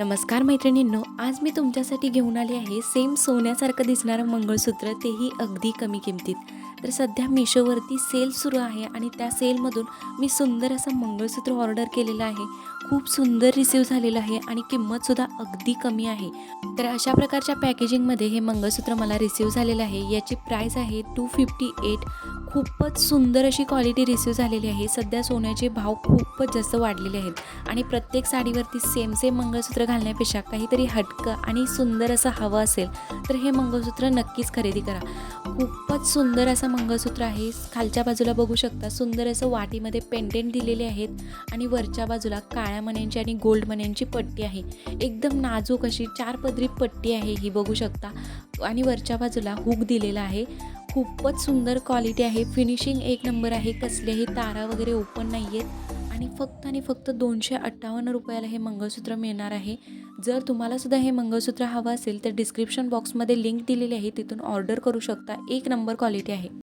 नमस्कार मैत्रिणींनो आज मी तुमच्यासाठी घेऊन आले आहे सेम सोन्यासारखं दिसणारं मंगळसूत्र तेही अगदी कमी किमतीत. तर सध्या मिशोवरती सेल सुरू आहे आणि त्या सेलमधून मी सुंदर असं मंगळसूत्र ऑर्डर केलेलं आहे. खूप सुंदर रिसीव झालेलं आहे आणि किंमतसुद्धा अगदी कमी आहे. तर अशा प्रकारच्या पॅकेजिंगमध्ये हे मंगळसूत्र मला रिसीव झालेलं आहे. याची प्राईस आहे टू फिफ्टी एट खूपच सुंदर अशी क्वालिटी रिसीव झालेली आहे. सध्या सोन्याचे भाव खूपच जास्त वाढलेले आहेत. आणि प्रत्येक साडीवरती सेम सेम मंगळसूत्र घालण्यापेक्षा काहीतरी हटकं आणि सुंदर असं हवं असेल तर हे मंगळसूत्र नक्कीच खरेदी करा. खूपच सुंदर असं मंगळसूत्र आहे. खालच्या बाजूला बघू शकता सुंदर असं वाटीमध्ये पेंडेंट दिलेले आहेत आणि वरच्या बाजूला काळ्या मण्यांची आणि गोल्ड मण्यांची पट्टी आहे. एकदम नाजूक अशी चार पदरी पट्टी आहे ही बघू शकता. आणि वरच्या बाजूला हुक दिलेला आहे. खूपच सुंदर क्वालिटी आहे. फिनिशिंग एक नंबर आहे. कसलेही तारा वगैरे ओपन नाही आहेत आणि फक्त आणि फक्त दोनशे अठ्ठावन्न रुपयाला हे मंगळसूत्र मिळणार आहे. जर तुम्हालासुद्धा हे मंगळसूत्र हवं असेल तर डिस्क्रिप्शन बॉक्समध्ये लिंक दिलेली आहे तिथून ऑर्डर करू शकता. एक नंबर क्वालिटी आहे.